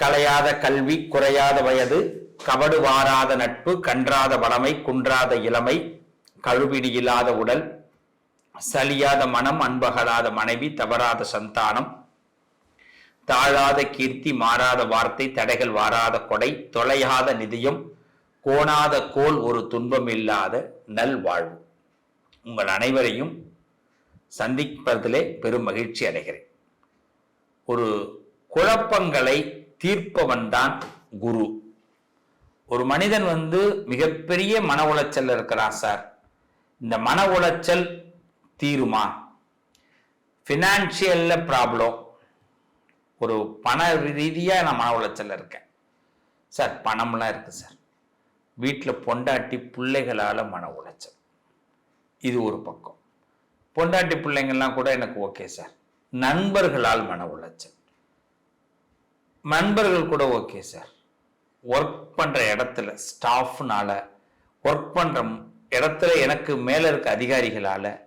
கலையாத கல்வி குறையாத வயது கவடு வாராத நட்பு கன்றாத வளமை குன்றாத இளமை கழுவிடி இல்லாத உடல் சலியாத மனம் அன்பகலாத மனைவி தவறாத சந்தானம் தாழாத கீர்த்தி மாறாத வார்த்தை தடைகள் வாராத கொடை தொலையாத நிதியம் கோணாத கோல் ஒரு துன்பம் இல்லாத நல்வாழ்வு உங்கள் அனைவரையும் சந்திப்பதிலே பெரும் மகிழ்ச்சி அடைகிறேன். ஒரு குழப்பங்களை தீர்ப்பவன் தான் குரு. ஒரு மனிதன் வந்து மிகப்பெரிய மன உளைச்சல் இருக்கிறான் சார். இந்த மன உளைச்சல் தீருமா? ஃபினான்ஷியல்ல ப்ராப்ளம் ஒரு பண ரீதியாக நான் மன உளைச்சலில் இருக்கேன். சார் பணம்லாம் இருக்கு சார். வீட்டில் பொண்டாட்டி பிள்ளைகளால் மன உளைச்சல். இது ஒரு பக்கம். பொண்டாட்டி பிள்ளைங்கள்லாம் கூட எனக்கு ஓகே சார். நண்பர்களால் மன உளைச்சல். நண்பர்கள் கூட ஓகே சார் ஒர்க் பண்ணுற இடத்துல ஸ்டாஃப்னால ஒர்க் பண்ணுற இடத்துல எனக்கு மேலே இருக்க அதிகாரிகளால்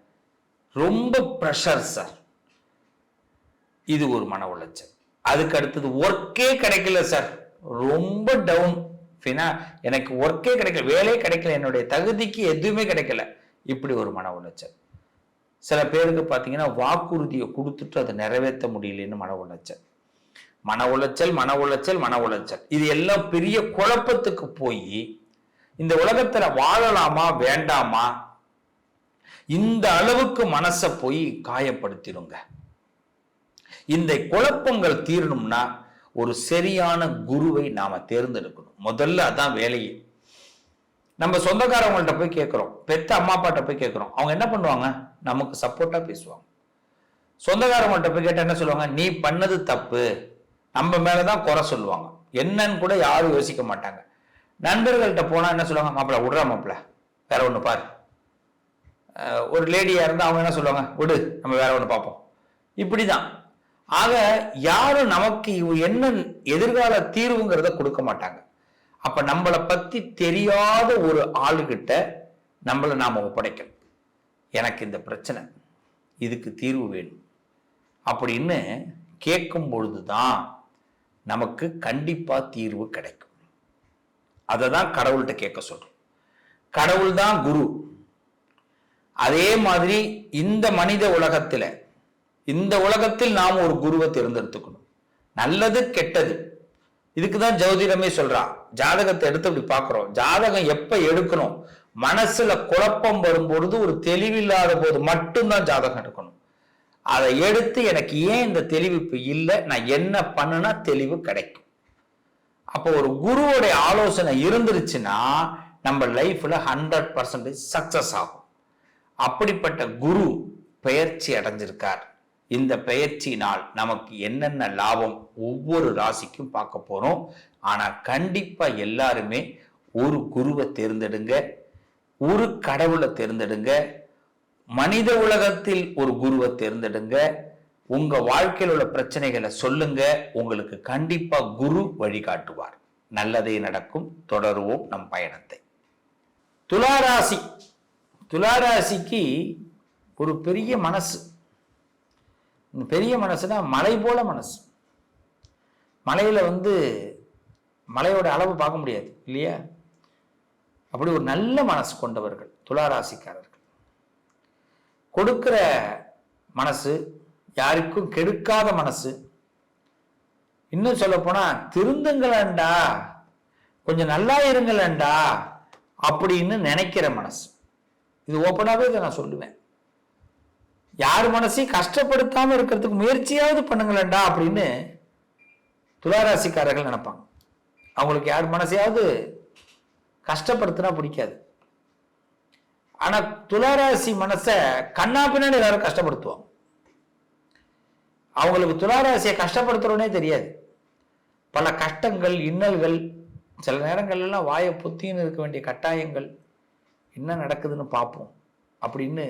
ரொம்ப ப்ரெஷர் சார் இது ஒரு மன உளைச்சல். அதுக்கு அடுத்தது ஒர்க்கே கிடைக்கல சார் ரொம்ப டவுன் ஃபினா எனக்கு ஒர்க்கே கிடைக்கல வேலையே கிடைக்கல என்னுடைய தகுதிக்கு எதுவுமே கிடைக்கல. இப்படி ஒரு மன உளைச்சல். சில பேருக்கு பார்த்தீங்கன்னா வாக்குறுதியை கொடுத்துட்டு அதை நிறைவேற்ற முடியலன்னு மன உளைச்சல். மன உளைச்சல் மன உளைச்சல் மன உளைச்சல். இது எல்லாம் பெரிய குழப்பத்துக்கு போய் இந்த உலகத்துல வாழலாமா வேண்டாமா? இந்த அளவுக்கு மனசை போய் காயப்படுத்திடுங்க. இந்த குழப்பங்கள் தீரணும்னா ஒரு சரியான குருவை நாம தேர்ந்தெடுக்கணும். முதல்ல அதான் வேலையே. நம்ம சொந்தக்காரவங்கள்ட்ட போய் கேட்குறோம். பெத்த அம்மா அப்பாட்ட போய் கேட்குறோம். அவங்க என்ன பண்ணுவாங்க? நமக்கு சப்போர்ட்டா பேசுவாங்க. சொந்தக்காரவங்கள்ட்ட போய் கேட்டால் என்ன சொல்லுவாங்க? நீ பண்ணது தப்பு. நம்ம மேலதான் குறை சொல்லுவாங்க. என்னன்னு கூட யாரும் யோசிக்க மாட்டாங்க. நண்பர்கள்ட்ட போனா என்ன சொல்லுவாங்க? மாப்பிள்ள விடுறா மாப்பிள்ள வேற ஒன்று பாரு. ஒரு லேடியா இருந்தால் அவங்க என்ன சொல்லுவாங்க? விடு நம்ம வேற ஒன்று பார்ப்போம். இப்படிதான். ஆக யாரும் நமக்கு இவ என்ன எதிர்கால தீர்வுங்கிறத கொடுக்க மாட்டாங்க. அப்ப நம்மளை பத்தி தெரியாத ஒரு ஆளுகிட்ட நம்மளை நாம ஒப்படைக்கணும். எனக்கு இந்த பிரச்சனை. இதுக்கு தீர்வு வேணும். அப்படின்னு கேட்கும் பொழுதுதான் நமக்கு கண்டிப்பா தீர்வு கிடைக்கும். அதை தான் கடவுள்கிட்ட கேட்க சொல்றோம். கடவுள் தான் குரு. அதே மாதிரி இந்த மனித உலகத்துல இந்த உலகத்தில் நாம் ஒரு குருவை தேர்ந்தெடுத்துக்கணும். நல்லது கெட்டது. இதுக்கு தான் ஜோதிடமே சொல்றான் ஜாதகத்தை எடுத்து இப்படி பார்க்குறோம். ஜாதகம் எப்போ எடுக்கணும்? மனசுல குழப்பம் வரும்பொழுது ஒரு தெளிவில்லாத போது மட்டும்தான் ஜாதகம் எடுக்கணும். அதை எடுத்து எனக்கு ஏன் இந்த தெளிவு இல்லை? நான் என்ன பண்ணுனா தெளிவு கிடைக்கும். அப்போ ஒரு குருவோடைய ஆலோசனை இருந்துருச்சுன்னா நம்ம லைஃப்பில் ஹண்ட்ரட் பர்சன்டேஜ் சக்ஸஸ் ஆகும். அப்படிப்பட்ட குரு பெயர்ச்சி அடைஞ்சிருக்கார். இந்த பெயர்ச்சியினால் நமக்கு என்னென்ன லாபம்? ஒவ்வொரு ராசிக்கும் பார்க்க போகிறோம் ஆனால் கண்டிப்பாக எல்லாருமே ஒரு குருவை தேர்ந்தெடுங்க. ஒரு கடவுளை தேர்ந்தெடுங்க. மனித உலகத்தில் ஒரு குருவை தேர்ந்தெடுங்க. உங்க வாழ்க்கையில் உள்ள பிரச்சனைகளை சொல்லுங்க. உங்களுக்கு கண்டிப்பா குரு வழிகாட்டுவார். நல்லதே நடக்கும். தொடருவோம் நம் பயணத்தை. துளாராசி. துளாராசிக்கு ஒரு பெரிய மனசு. இந்த பெரிய மனசுனா மலை போல மனசு. மலையில வந்து மலையோட அளவு பார்க்க முடியாது இல்லையா? அப்படி ஒரு நல்ல மனசு கொண்டவர்கள் துளாராசிக்காரர்கள். கொடுக்கிற மனசு யாருக்கும் கெடுக்காத மனசு. இன்னும் சொல்ல போனா திருந்துங்களேண்டா கொஞ்சம் நல்லா இருங்களேண்டா அப்படின்னு நினைக்கிற மனசு. இது ஓப்பனாகவே இதை நான் சொல்லுவேன். யார் மனசையும் கஷ்டப்படுத்தாம இருக்கிறதுக்கு முயற்சியாவது பண்ணுங்களேண்டா அப்படின்னு துளாராசிக்காரர்கள் நினைப்பாங்க. அவங்களுக்கு யார் மனசையாவது கஷ்டப்படுத்தினா பிடிக்காது. ஆனா துளாராசி மனசை கண்ணா பின்னாடி எல்லாரும் கஷ்டப்படுத்துவாங்க. அவங்களுக்கு துளாராசியை கஷ்டப்படுத்துறோனே தெரியாது. பல கஷ்டங்கள் இன்னல்கள் சில நேரங்கள்லாம் வாயை பொத்தின்னு இருக்க வேண்டிய கட்டாயங்கள் என்ன நடக்குதுன்னு பார்ப்போம். அப்படின்னு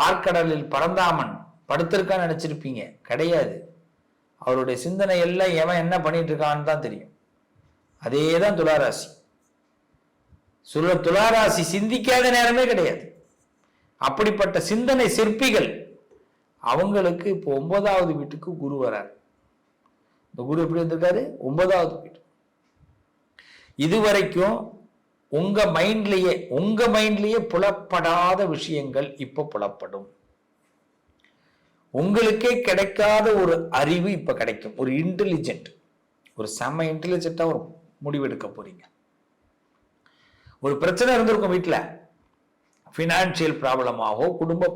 பார்க்கடலில் பரந்தாமன் படுத்திருக்கான்னு நினச்சிருப்பீங்க. கிடையாது. அவருடைய சிந்தனை எல்லாம் எவன் என்ன பண்ணிட்டு இருக்கான்னு தான் தெரியும். அதே தான் துளாராசி. சுல துளாராசி சிந்திக்காத நேரமே கிடையாது. அப்படிப்பட்ட சிந்தனை சிற்பிகள் அவங்களுக்கு இப்போ ஒன்பதாவது வீட்டுக்கு குரு வரார். இந்த குரு எப்படி வந்திருக்காரு? ஒன்பதாவது வீடு. இதுவரைக்கும் உங்க மைண்ட்லயே உங்க மைண்ட்லயே புலப்படாத விஷயங்கள் இப்போ புலப்படும். உங்களுக்கே கிடைக்காத ஒரு அறிவு இப்ப கிடைக்கும். ஒரு இன்டெலிஜென்ட் ஒரு செம இன்டெலிஜென்ட்டா ஒரு முடிவெடுக்க போறீங்க. ஒரு பிரச்சனை இருந்திருக்கும் வீட்டில் ஃபினான்ஷியல் ப்ராப்ளமாகவோ குடும்ப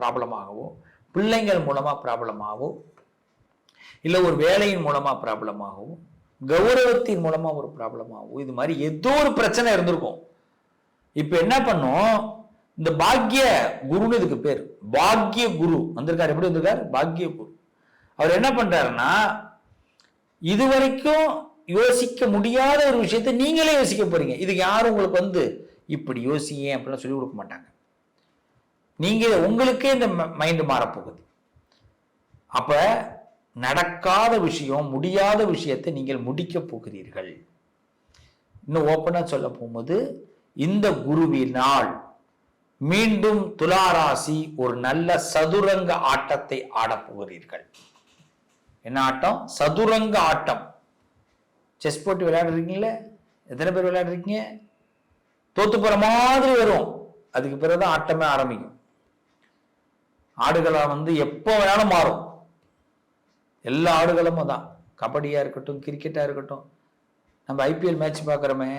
ப்ராப்ளமாகவோ பிள்ளைங்கள் மூலமாக ப்ராப்ளமாகவோ இல்லை ஒரு வேலையின் மூலமாக ப்ராப்ளமாகவோ கௌரவத்தின் மூலமாக ஒரு ப்ராப்ளமாகவோ இது மாதிரி ஏதோ ஒரு பிரச்சனை இருந்திருக்கும். இப்போ என்ன பண்ணும்? இந்த பாக்ய குருன்னு இதுக்கு பேர். பாக்ய குரு. வந்திருக்காரு. எப்படி வந்திருக்காரு? பாக்ய குரு. அவர் என்ன பண்றாருன்னா இதுவரைக்கும் யோசிக்க முடியாத ஒரு விஷயத்தை நீங்களே யோசிக்க போறீங்க. இதுக்கு யாரும் உங்களுக்கு வந்து இப்படி யோசிங்க அப்படிலாம் சொல்லி கொடுக்க மாட்டாங்க. நீங்கள் உங்களுக்கே இந்த மைண்டு மாறப்போகுது. அப்ப நடக்காத விஷயம் முடியாத விஷயத்தை நீங்கள் முடிக்க போகிறீர்கள். இன்னும் ஓப்பனாக சொல்ல போகும்போது இந்த குருவினால் மீண்டும் துளாராசி ஒரு நல்ல சதுரங்க ஆட்டத்தை ஆடப் போகிறீர்கள். என்ன ஆட்டம்? சதுரங்க ஆட்டம். செஸ் போட்டு விளையாடுறீங்களே எத்தனை பேர் விளையாடுறீங்க? தோத்து போகிற மாதிரி வரும். அதுக்கு பிறகு தான் ஆட்டமே ஆரம்பிக்கும். ஆடுகளாக வந்து எப்போ வேணாலும் மாறும். எல்லா ஆடுகளும் தான் கபடியாக இருக்கட்டும் கிரிக்கெட்டாக இருக்கட்டும். நம்ம ஐபிஎல் மேட்ச் பார்க்குறோமே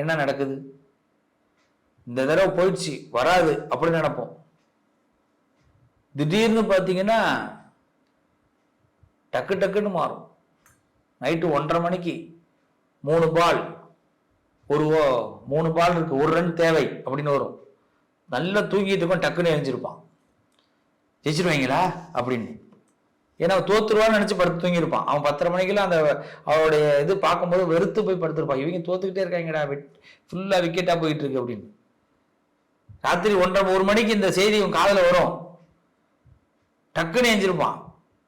என்ன நடக்குது? இந்த தடவை போயிடுச்சு வராது அப்படின்னு நினைப்போம். திடீர்னு பார்த்தீங்கன்னா டக்கு டக்குன்னு மாறும். நைட்டு ஒன்றரை மணிக்கு மூணு பால் ஒரு ஓ- மூணு பால் இருக்கு ஒரு ரன் தேவை அப்படின்னு வரும். நல்லா தூங்கிட்டு இருக்கும் டக்குன்னு எழுஞ்சிருப்பான் ஜெயிச்சிருவாங்களா அப்படின்னு. ஏன்னா அவன் தோத்துருவான்னு நினச்சி படுத்து தூங்கியிருப்பான். அவன் பத்தரை மணிக்கெல்லாம் அந்த அவருடைய இது பார்க்கும்போது வெறுத்து போய் படுத்திருப்பான். இவங்க தோத்துக்கிட்டே இருக்காங்கடா ஃபுல்லாக விக்கெட்டாக போயிட்டு இருக்கு அப்படின்னு. ராத்திரி ஒன்றரை ஒரு மணிக்கு இந்த செய்தி இவன் காதில் வரும். டக்குன்னு எஞ்சிருப்பான்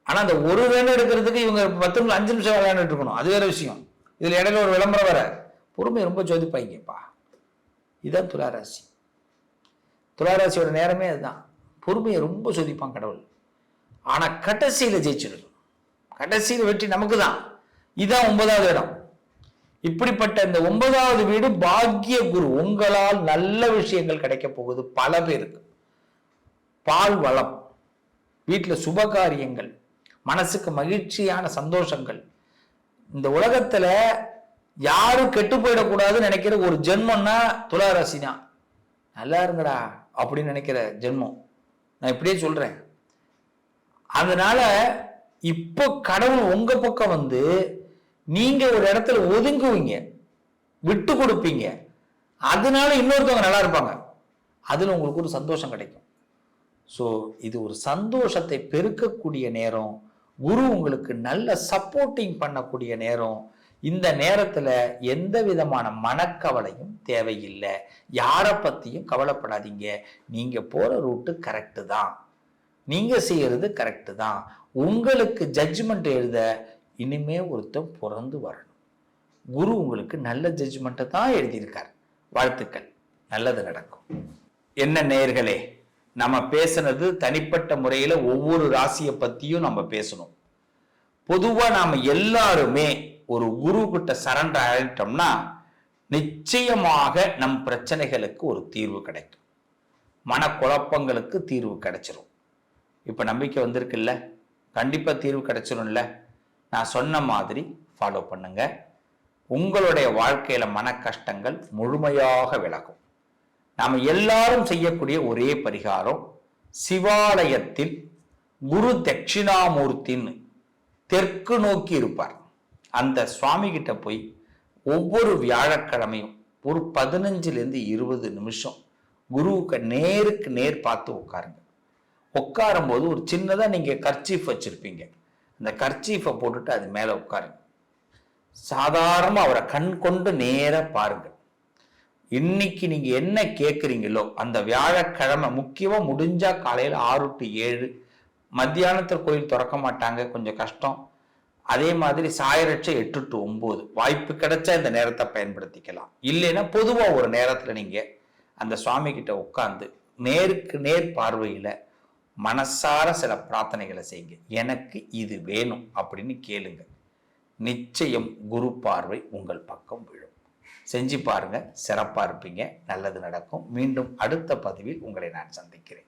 ஆனா அந்த ஒரு ரன் எடுக்கிறதுக்கு இவங்க பத்து நிமிஷம் அஞ்சு நிமிஷம் விளையாண்டுட்டு இருக்கணும். அது வேற விஷயம். இதுல இடையில ஒரு விளம்பரம் வர பொறுமை ரொம்ப ஜோதிப்பாங்கப்பா இதுதான் துளாராசி. துளாராசியோட நேரமே அதுதான். பொறுமையை ரொம்ப சோதிப்பான் கடவுள். ஆனா கடைசியில ஜெயிச்சிருக்கும் கடைசியில் வெற்றி நமக்கு தான் இதுதான் ஒன்பதாவது இடம். இப்படிப்பட்ட இந்த ஒன்பதாவது வீடு பாக்கிய குரு உங்களால் நல்ல விஷயங்கள் கிடைக்க போகுது பல பேருக்கு. பால் வளம். வீட்டில் சுபகாரியங்கள். மனசுக்கு மகிழ்ச்சியான சந்தோஷங்கள். இந்த உலகத்துல யாரும் கெட்டு போயிடக்கூடாதுன்னு நினைக்கிற ஒரு ஜென்மம்னா துளாராசி தான் நல்லா இருங்கடா அப்படின்னு நினைக்கிற ஜென்மம். நான் இப்படியே சொல்றேன். அதனால இப்போ கடவுள் உங்க பக்கம் வந்து நீங்க ஒரு இடத்துல ஒதுங்குவீங்க. விட்டு கொடுப்பீங்க. அதனால இன்னொருத்தவங்க நல்லா இருப்பாங்க. அதுல உங்களுக்கு ஒரு சந்தோஷம் கிடைக்கும். ஸோ இது ஒரு சந்தோஷத்தை பெருக்கக்கூடிய நேரம். குரு உங்களுக்கு நல்ல சப்போர்ட்டிங் பண்ணக்கூடிய நேரம். இந்த நேரத்துல எந்த விதமான மனக்கவலையும் தேவையில்லை. யாரை பத்தியும் கவலைப்படாதீங்க. நீங்க போற ரூட்டு கரெக்டு தான். நீங்க செய்யறது கரெக்டு தான். உங்களுக்கு ஜட்ஜ்மெண்ட் எழுத இனிமே ஒருத்தன் பிறந்து வரணும். குரு உங்களுக்கு நல்ல ஜட்ஜ்மெண்ட்டை தான் எழுதியிருக்கார். வாழ்த்துக்கள். நல்லது நடக்கும். என்ன நேர்களே நம்ம பேசுனது தனிப்பட்ட முறையில் ஒவ்வொரு ராசியை பற்றியும் நம்ம பேசணும். பொதுவாக நாம் எல்லாருமே ஒரு குரு கிட்ட சரண்டர் ஆகிட்டோம்னா நிச்சயமாக நம் பிரச்சனைகளுக்கு ஒரு தீர்வு கிடைக்கும். மனக்குழப்பங்களுக்கு தீர்வு கிடைச்சிரும். இப்போ நம்பிக்கை வந்திருக்குல்ல? கண்டிப்பாக தீர்வு கிடைச்சிரும்ல? நான் சொன்ன மாதிரி ஃபாலோ பண்ணுங்க. உங்களுடைய வாழ்க்கையில மன கஷ்டங்கள் முழுமையாக விலகும். நாம் எல்லாரும் செய்யக்கூடிய ஒரே பரிகாரம் சிவாலயத்தில் குரு தட்சிணாமூர்த்தின்னு தெற்கு நோக்கி இருப்பார். அந்த சுவாமி கிட்ட போய் ஒவ்வொரு வியாழக்கிழமையும் ஒரு பதினஞ்சுலேருந்து இருபது நிமிஷம் குருவுக்கு நேருக்கு நேர் பார்த்து உட்காருங்க. உட்காரும்போது ஒரு சின்னதாக நீங்கள் கர்ச்சீஃப் வச்சுருப்பீங்க. அந்த கர்ச்சீஃபை போட்டுட்டு அது மேலே உட்காருங்க. சாதாரணமாக அவரை கண் கொண்டு நேராக பாருங்கள் இன்னைக்கு நீங்க என்ன கேட்குறீங்களோ அந்த வியாழக்கிழமை முக்கியமா முடிஞ்சா காலையில் ஆறு டு ஏழு மத்தியானத்தில் கோயில் திறக்க மாட்டாங்க கொஞ்சம் கஷ்டம். அதே மாதிரி சாயரட்சை எட்டு டு ஒம்பது வாய்ப்பு கிடைச்சா இந்த நேரத்தை பயன்படுத்திக்கலாம். இல்லைன்னா பொதுவாக ஒரு நேரத்தில் நீங்கள் அந்த சுவாமி கிட்ட உட்காந்து நேருக்கு நேர் பார்வையில் மனசார சில பிரார்த்தனைகளை செய்யுங்க. எனக்கு இது வேணும் அப்படின்னு கேளுங்க. நிச்சயம் குரு பார்வை உங்கள் பக்கம் விழும். செஞ்சு பாருங்கள் சிறப்பாக இருப்பீங்க. நல்லது நடக்கும். மீண்டும் அடுத்த பதிவில் உங்களை நான் சந்திக்கிறேன்.